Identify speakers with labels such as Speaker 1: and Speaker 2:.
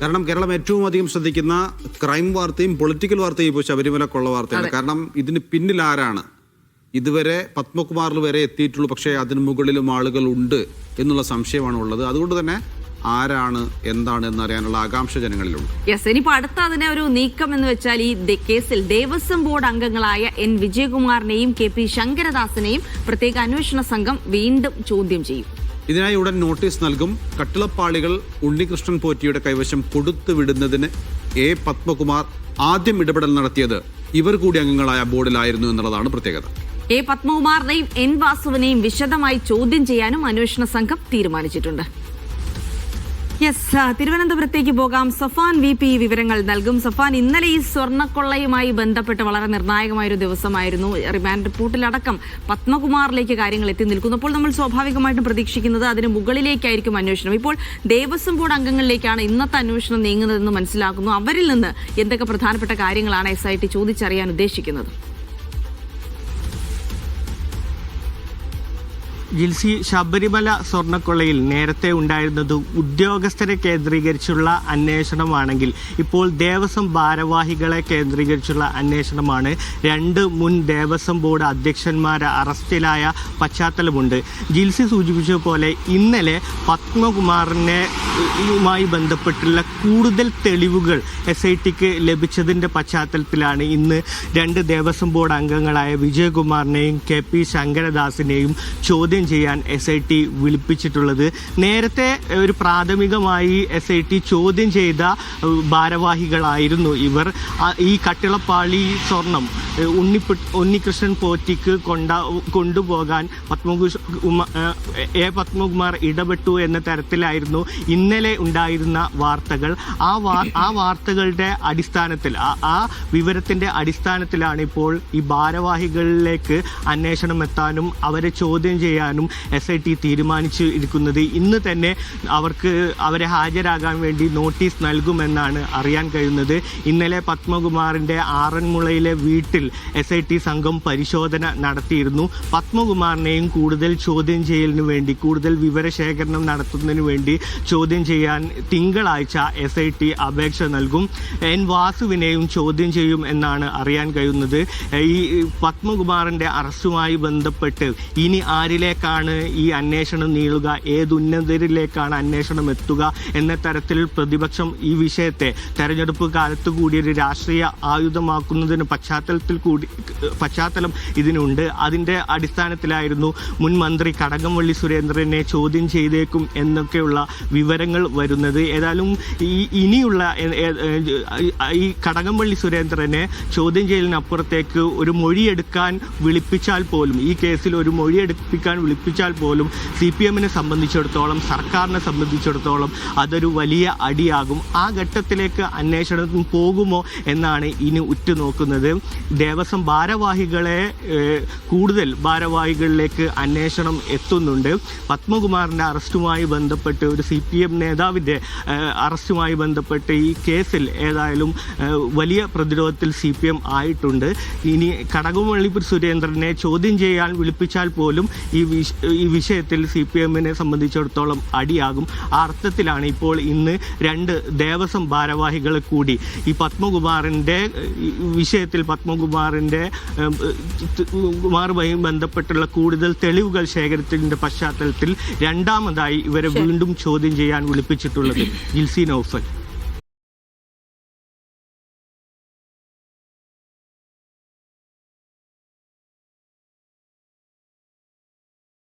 Speaker 1: കാരണം കേരളം ഏറ്റവും അധികം ശ്രദ്ധിക്കുന്ന ക്രൈം വാർത്തയും പൊളിറ്റിക്കൽ വാർത്തയും ഇപ്പോൾ ശബരിമല കൊള്ള വാർത്തയാണ് കാരണം ഇതിന് പിന്നിൽ ആരാണ്? ഇതുവരെ പത്മകുമാറിൽ വരെ എത്തിയിട്ടുള്ളൂ പക്ഷേ അതിന് മുകളിലും ആളുകൾ ഉണ്ട് എന്നുള്ള സംശയമാണ് ഉള്ളത്. അതുകൊണ്ട് തന്നെ ആരാണ് എന്താണ് എന്നറിയാനുള്ള ആകാംക്ഷ ജനങ്ങളിലുണ്ട്.
Speaker 2: യെസ് ഇനിയിപ്പോ അടുത്ത അതിനെ ഒരു നീക്കം എന്ന് വെച്ചാൽ ഈ കേസിൽ ദേവസ്വം ബോർഡ് അംഗങ്ങളായ എൻ വിജയകുമാറിനെയും കെ പി ശങ്കരദാസിനെയും പ്രത്യേക അന്വേഷണ സംഘം വീണ്ടും ചോദ്യം ചെയ്യും.
Speaker 1: ഇതിനായി ഉടൻ നോട്ടീസ് നൽകും. കട്ടിളപ്പാളികൾ ഉണ്ണികൃഷ്ണൻ പോറ്റിയുടെ കൈവശം കൊടുത്തു വിടുന്നതിന് എ പത്മകുമാർ ആദ്യം ഇടപെടൽ നടത്തിയത് ഇവർ കൂടി അംഗങ്ങളായ ബോർഡിലായിരുന്നു എന്നുള്ളതാണ് പ്രത്യേകത.
Speaker 2: എ പത്മകുമാറിനെയും എൻ വാസുവിനെയും വിശദമായി ചോദ്യം ചെയ്യാനും അന്വേഷണ സംഘം തീരുമാനിച്ചിട്ടുണ്ട്. യെസ് തിരുവനന്തപുരത്തേക്ക് പോകാം. സഫാൻ വി പി വിവരങ്ങൾ നൽകും. സഫാൻ ഇന്നലെ ഈ സ്വർണക്കൊള്ളയുമായി ബന്ധപ്പെട്ട് വളരെ നിർണായകമായ ഒരു ദിവസമായിരുന്നു. റിമാൻഡ് റിപ്പോർട്ടിലടക്കം പത്മകുമാറിലേക്ക് കാര്യങ്ങൾ എത്തി നിൽക്കുന്നു. അപ്പോൾ നമ്മൾ സ്വാഭാവികമായിട്ടും പ്രതീക്ഷിക്കുന്നത് അതിന് മുകളിലേക്കായിരിക്കും അന്വേഷണം. ഇപ്പോൾ ദേവസ്വം ബോർഡ് അംഗങ്ങളിലേക്കാണ് ഇന്നത്തെ അന്വേഷണം നീങ്ങുന്നതെന്ന് മനസ്സിലാക്കുന്നു. അവരിൽ നിന്ന് എന്തൊക്കെ പ്രധാനപ്പെട്ട കാര്യങ്ങളാണ് എസ് ചോദിച്ചറിയാൻ ഉദ്ദേശിക്കുന്നത്?
Speaker 3: ജിൽസി ശബരിമല സ്വർണക്കൊള്ളയിൽ നേരത്തെ ഉണ്ടായിരുന്നത് ഉദ്യോഗസ്ഥരെ കേന്ദ്രീകരിച്ചുള്ള അന്വേഷണമാണെങ്കിൽ ഇപ്പോൾ ദേവസ്വം ഭാരവാഹികളെ കേന്ദ്രീകരിച്ചുള്ള അന്വേഷണമാണ്. രണ്ട് മുൻ ദേവസ്വം ബോർഡ് അധ്യക്ഷന്മാരെ അറസ്റ്റിലായ പശ്ചാത്തലമുണ്ട്. ജിൽസി സൂചിപ്പിച്ച പോലെ ഇന്നലെ പത്മകുമാറിനെ യുമായി ബന്ധപ്പെട്ടുള്ള കൂടുതൽ തെളിവുകൾ എസ് ഐ ടിക്ക് ലഭിച്ചതിന്റെ പശ്ചാത്തലത്തിലാണ് ഇന്ന് രണ്ട് ദേവസ്വം ബോർഡ് അംഗങ്ങളായ വിജയകുമാറിനെയും കെ പി ശങ്കരദാസിനെയും ചോദ്യം ചെയ്യാൻ എസ് ഐ ടി വിളിപ്പിച്ചിട്ടുള്ളത്. നേരത്തെ ഒരു പ്രാഥമികമായി എസ് ഐ ടി ചോദ്യം ചെയ്ത ഭാരവാഹികളായിരുന്നു ഇവർ. ഈ കട്ടിളപ്പാളി സ്വർണം ഉണ്ണിപ്പെ ഉണ്ണികൃഷ്ണൻ പോറ്റിക്ക് കൊണ്ട കൊണ്ടുപോകാൻ പത്മകുഷ് എ പത്മകുമാർ ഇടപെട്ടു എന്ന തരത്തിലായിരുന്നു ഇന്നലെ ഉണ്ടായിരുന്ന വാർത്തകൾ ആ ആ വാർത്തകളുടെ അടിസ്ഥാനത്തിൽ ആ- വിവരത്തിന്റെ അടിസ്ഥാനത്തിലാണ് ഇപ്പോൾ ഈ ഭാരവാഹികളിലേക്ക് അന്വേഷണം എത്താനും അവരെ ചോദ്യം ചെയ്യാനും എസ് ഐ ടി തീരുമാനിച്ചു ഇരിക്കുന്നത്. ഇന്ന് തന്നെ അവർക്ക് അവരെ ഹാജരാകാൻ വേണ്ടി നോട്ടീസ് നൽകുമെന്നാണ് അറിയാൻ കഴിയുന്നത്. ഇന്നലെ പത്മകുമാറിന്റെ ആറന്മുളയിലെ വീട്ടിൽ എസ് ഐ ടി സംഘം പരിശോധന നടത്തിയിരുന്നു. പത്മകുമാറിനെയും കൂടുതൽ ചോദ്യം ചെയ്യലിനു വേണ്ടി കൂടുതൽ വിവരശേഖരണം നടത്തുന്നതിന് വേണ്ടി ചോദ്യം ചെയ്യാൻ തിങ്കളാഴ്ച എസ് ഐ ടി അപേക്ഷ നൽകും. എൻ വാസുവിനെയും ചോദ്യം ചെയ്യും എന്നാണ് അറിയാൻ കഴിയുന്നത്. ഈ പത്മകുമാറിന്റെ അറസ്റ്റുമായി ബന്ധപ്പെട്ട് ഇനി ആരിലേക്കാണ് ഈ അന്വേഷണം നീളുക? ഏതുന്നതരിലേക്കാണ് അന്വേഷണം എത്തുക? എന്ന തരത്തിൽ പ്രതിപക്ഷം ഈ വിഷയത്തെ തെരഞ്ഞെടുപ്പ് കാലത്ത് കൂടി ഒരു രാഷ്ട്രീയ ആയുധമാക്കുന്നതിന് പശ്ചാത്തലത്തിൽ കൂടി പശ്ചാത്തലം ഇതിനുണ്ട്. അതിന്റെ അടിസ്ഥാനത്തിലായിരുന്നു മുൻ മന്ത്രി കടകംപള്ളി സുരേന്ദ്രനെ ചോദ്യം ചെയ്തേക്കും എന്നൊക്കെയുള്ള വിവരങ്ങൾ വരുന്നത്. ഏതായാലും ഈ ഇനിയുള്ള ഈ കടകംപള്ളി സുരേന്ദ്രനെ ചോദ്യം ചെയ്യലിനപ്പുറത്തേക്ക് ഒരു മൊഴിയെടുക്കാൻ വിളിപ്പിച്ചാൽ പോലും ഈ കേസിൽ ഒരു മൊഴിയെടുപ്പിക്കാൻ വിളിപ്പിച്ചാൽ പോലും സി പി എമ്മിനെ സംബന്ധിച്ചിടത്തോളം സർക്കാരിനെ സംബന്ധിച്ചിടത്തോളം അതൊരു വലിയ അടിയാകും. ആ ഘട്ടത്തിലേക്ക് അന്വേഷണം പോകുമോ എന്നാണ് ഇനി ഉറ്റുനോക്കുന്നത്. ദേവസ്വം ഭാരവാഹികളെ കൂടുതൽ ഭാരവാഹികളിലേക്ക് അന്വേഷണം എത്തുന്നുണ്ട്. പത്മകുമാറിന്റെ അറസ്റ്റുമായി ബന്ധപ്പെട്ട് ഒരു സി പി എം നേതാവിന്റെ ഏഹ്, അറസ്റ്റുമായി ബന്ധപ്പെട്ട് ഈ കേസിൽ ഏതായാലും വലിയ പ്രതിരോധത്തിൽ സി പി എം ആയിട്ടുണ്ട്. ഇനി കടകംപള്ളി സുരേന്ദ്രനെ ചോദ്യം ചെയ്യാൻ വിളിപ്പിച്ചാൽ പോലും ഈ ഈ വിഷയത്തിൽ സി പി എമ്മിനെ സംബന്ധിച്ചിടത്തോളം അടിയാകും. ആ അർത്ഥത്തിലാണ് ഇപ്പോൾ ഇന്ന് രണ്ട് ദേവസ്വം ഭാരവാഹികളെ കൂടി. ഈ പത്മകുമാറിന്റെ വിഷയത്തിൽ പത്മകുമാറിന്റെ കുമാറുമായി ബന്ധപ്പെട്ടുള്ള കൂടുതൽ തെളിവുകൾ ശേഖരത്തിന്റെ പശ്ചാത്തലത്തിൽ രണ്ടാമതായി ഇവരെ വീണ്ടും ചോദ്യം ചെയ്യാൻ വിളിപ്പിച്ചിട്ടുള്ളത് ജിൽസി നൌഫൽ